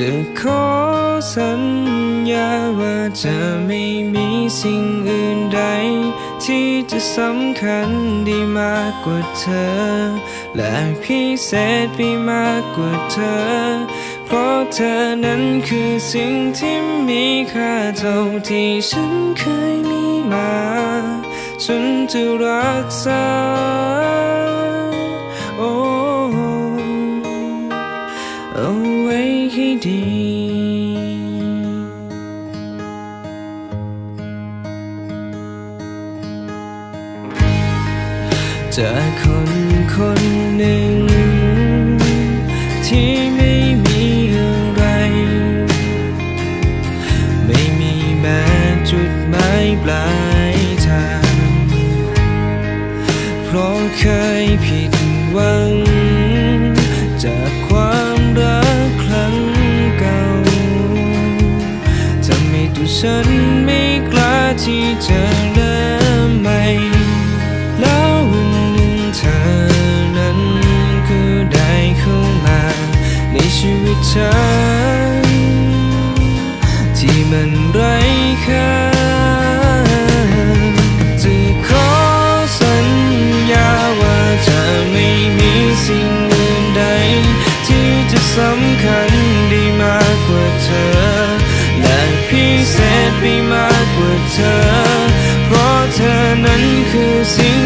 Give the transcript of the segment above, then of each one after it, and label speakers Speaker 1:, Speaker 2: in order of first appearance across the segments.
Speaker 1: จะขอสัญญาว่าจะไม่มีสิ่งอื่นใด ที่จะสำคัญด้มากกว่าเธอ และพิเศษไปมากกว่าเธอ เพราะเธอนั้นคือสิ่งที่มีค่าเท่าที่ฉันเคยมีมา ฉันจะรักษา จากคนคนหนึ่ง ที่ไม่มีอะไร ไม่มีแม้จุดหมายปลายทาง เพราะเคยผิดหวัง จากความรักครั้งเก่าทำให้ตัวฉันไม่กล้าที่จะ ฉัน ที่มันไร้ค่าจะขอสัญญาว่าจะไม่มีสิ่งอื่นใด ที่จะสำคัญได้มากกว่าเธอ และพิเศษไปมากกว่าเธอ เพราะเธอนั้นคือสิ่ง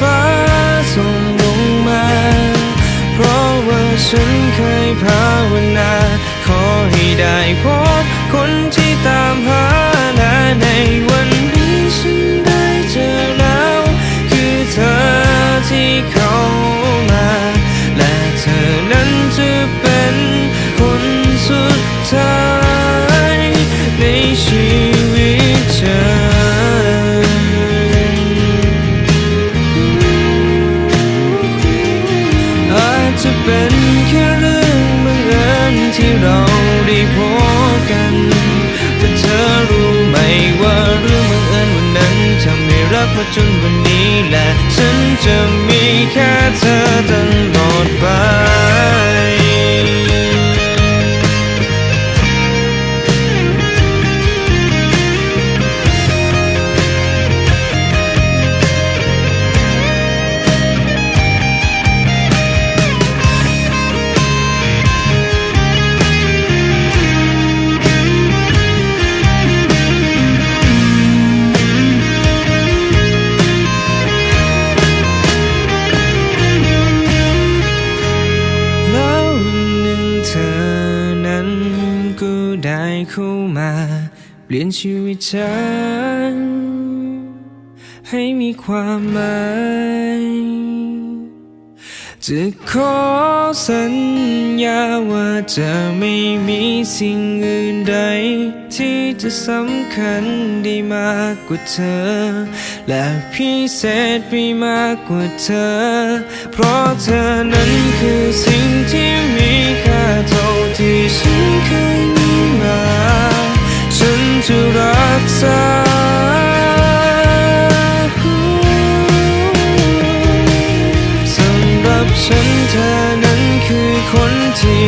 Speaker 1: ฟ้าส่งลงมา เพราะว่าฉันเคยภาวนา ขอให้ได้พบคนที่ำให้รักมาจนวันนี้แหละ ได้เข้ามา เปลี่ยนชีวิตฉัน ให้มีความหมายจะขอสัญญาว่าจะไม่มีสิ่งอื่นใด ที่จะสำคัญได้มากกว่าเธอ และพิเศษไปมากกว่าเธอ เพราะเธอนั้นคือสิ่งที่มีค่าเท่าที่ฉันักษาสำหรับฉันเธอนั้นคือคนที่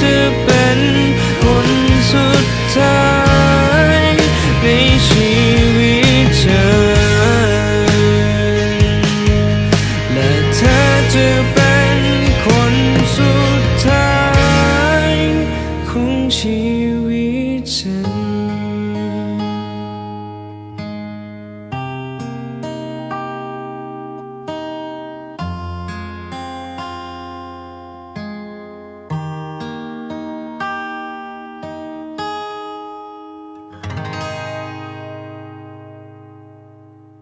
Speaker 1: to bed.